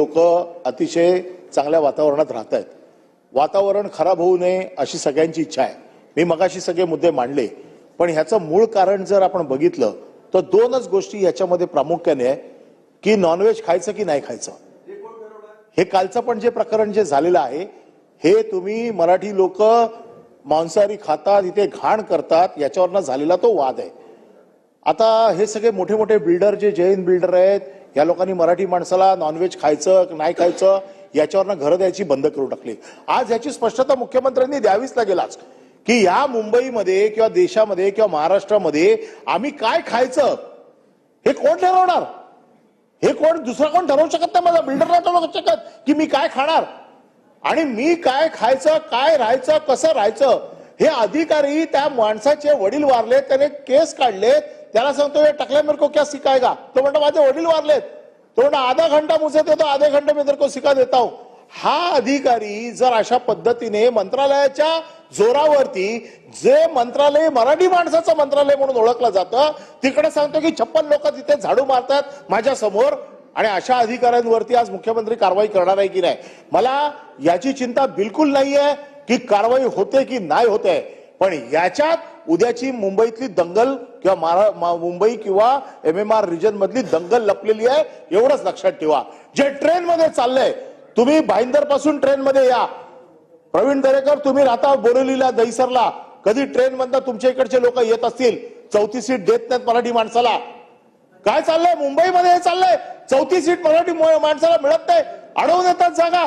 लोक अतिशय चांगल्या वातावरणात राहत आहेत वातावरण खराब होऊ नये अशी सगळ्यांची इच्छा आहे. मी मगाशी सगळे मुद्दे मांडले पण ह्याचं मूळ कारण जर आपण बघितलं तर दोनच गोष्टी याच्यामध्ये प्रामुख्याने आहे की नॉनव्हेज खायचं की नाही खायचं. हे कालचं पण जे प्रकरण जे झालेलं आहे हे तुम्ही मराठी लोक मांसाहारी खातात इथे घाण करतात याच्यावरनं झालेला तो वाद आहे. आता हे सगळे मोठे मोठे बिल्डर जे जैन बिल्डर आहेत या लोकांनी मराठी माणसाला नॉनव्हेज खायचं नाही खायचं याच्यावरनं घरं द्यायची बंद करून टाकली. आज याची स्पष्टता मुख्यमंत्र्यांनी द्यावीच लागेल आज की या मुंबईमध्ये किंवा देशामध्ये किंवा महाराष्ट्रामध्ये आम्ही काय खायचं हे कोण ठरवणार? हे कोण दुसरा कोण ठरवू शकत नाही माझा? बिल्डर नाही ठरवू शकत की मी काय खाणार? आणि मी काय खायचं काय राहायचं कसं राहायचं? हे अधिकारी त्या माणसाचे वडील वारले त्याने केस काढलेत त्याला सांगतो "ये टकल्या मेरे को क्या सिखाएगा? तो म्हणतो माझे वडील वारलेत. तो म्हणतो आधा घंटा मुझे देतो आधे घंटे मी को शिका देता हूं. हा अधिकारी जर अशा पद्धतीने मंत्रालयाच्या जोरावरती जे मंत्रालय मराठी माणसाचं मंत्रालय म्हणून ओळखलं जातं तिकडे सांगतो की छप्पन लोक तिथे झाडू मारतात माझ्यासमोर आणि अशा अधिकाऱ्यांवरती आज मुख्यमंत्री कारवाई करणार आहे की नाही? मला याची चिंता बिलकुल नाहीये की कारवाई होते की नाही होते. पण याच्यात उद्याची मुंबईतली दंगल किंवा महारा- मुंबई किंवा एम एम आर रिजन मधली दंगल लपलेली आहे एवढंच लक्षात ठेवा. जे ट्रेन मध्ये चाललंय तुम्ही भाईंदरपासून ट्रेन मध्ये या. प्रवीण दरेकर तुम्ही राहता बोरिवलीला दहिसरला. कधी ट्रेन मधनं तुमच्या इकडचे लोक येत असतील? चौथी सीट देत नाहीत मराठी माणसाला. काय चाललंय? मुंबईमध्ये हे चाललंय. चौथी सीट मराठी माणसाला मिळत नाही. अडवून येतात जागा.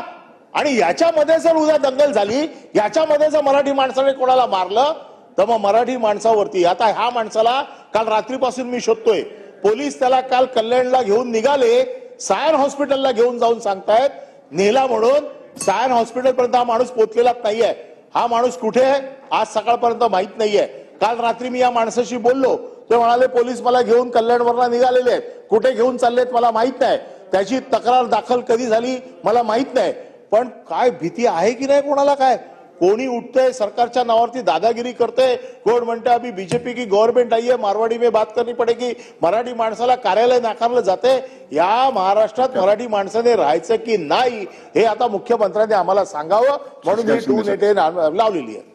आणि याच्यामध्ये जर उद्या दंगल झाली याच्यामध्ये जर मराठी माणसाने कोणाला मारलं तर मग मराठी माणसावरती. आता ह्या माणसाला काल रात्रीपासून मी शोधतोय. पोलीस त्याला काल कल्याणला घेऊन निघाले सायन हॉस्पिटलला घेऊन जाऊन सांगतायत नेला म्हणून सायन हॉस्पिटलपर्यंत हा माणूस पोचलेलाच नाहीये. हा माणूस कुठे आहे? आज सकाळपर्यंत माहीत नाहीये. काल रात्री मी या माणसाशी बोललो. ते म्हणाले पोलीस मला घेऊन कल्याणवरला निघालेले आहेत. कुठे घेऊन चाललेत मला माहीत नाही. त्याची तक्रार दाखल कधी झाली? मला माहीत नाही. पण काय भीती आहे की नाही कोणाला काय? कोणी उठतंय सरकारच्या नावावरती दादागिरी करते कोण म्हणते अभी बीजेपी की गव्हर्नमेंट आई है मारवाडी में बात करनी पडेगी मराठी माणसाला कार्यालय नाकारलं जाते. या महाराष्ट्रात मराठी माणसाने राहायचं की नाही हे आता मुख्यमंत्र्यांनी आम्हाला सांगावं म्हणून ही टू नेटे लावलेली आहे